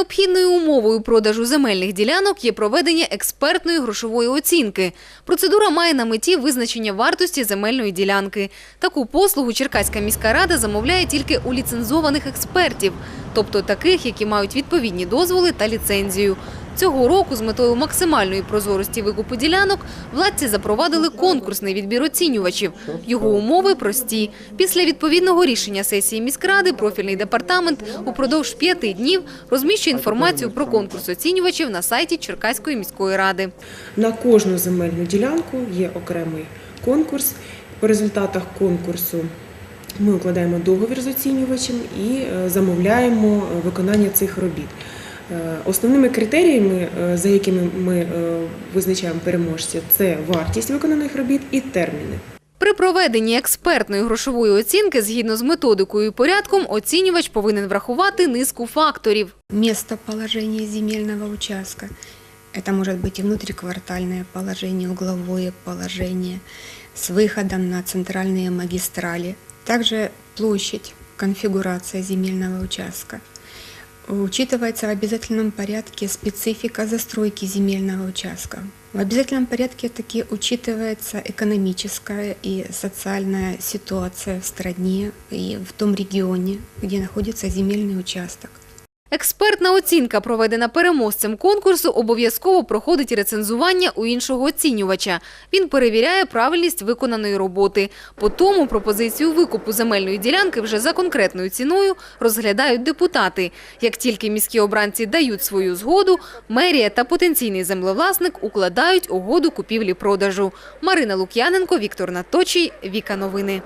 Необхідною умовою продажу земельних ділянок є проведення експертної грошової оцінки. Процедура має на меті визначення вартості земельної ділянки. Таку послугу Черкаська міська рада замовляє тільки у ліцензованих експертів, тобто таких, які мають відповідні дозволи та ліцензію. Цього року з метою максимальної прозорості викупу ділянок владці запровадили конкурсний відбір оцінювачів. Його умови прості. Після відповідного рішення сесії міськради профільний департамент упродовж п'яти днів розміщує інформацію про конкурс оцінювачів на сайті Черкаської міської ради. На кожну земельну ділянку є окремий конкурс. По результатах конкурсу ми укладаємо договір з оцінювачем і е, замовляємо е, виконання цих робіт. Е, Основними критеріями, е, за якими ми е, визначаємо переможця, це вартість виконаних робіт і терміни. При проведенні експертної грошової оцінки згідно з методикою і порядком оцінювач повинен врахувати низку факторів. местоположение земельного участка. Это может быть и внутриквартальное положение, угловое положение с выходом на центральные магистрали. Также площадь, конфигурация земельного участка. Учитывается в обязательном порядке специфика застройки земельного участка. В обязательном порядке таки учитывается экономическая и социальная ситуация в стране и в том регионе, где находится земельный участок. Експертна оцінка, проведена переможцем конкурсу, обов'язково проходить рецензування у іншого оцінювача. Він перевіряє правильність виконаної роботи. По тому пропозицію викупу земельної ділянки вже за конкретною ціною розглядають депутати. Як тільки міські обранці дають свою згоду, мерія та потенційний землевласник укладають угоду купівлі-продажу. Марина Лук'яненко, Віктор Наточій, Віка Новини.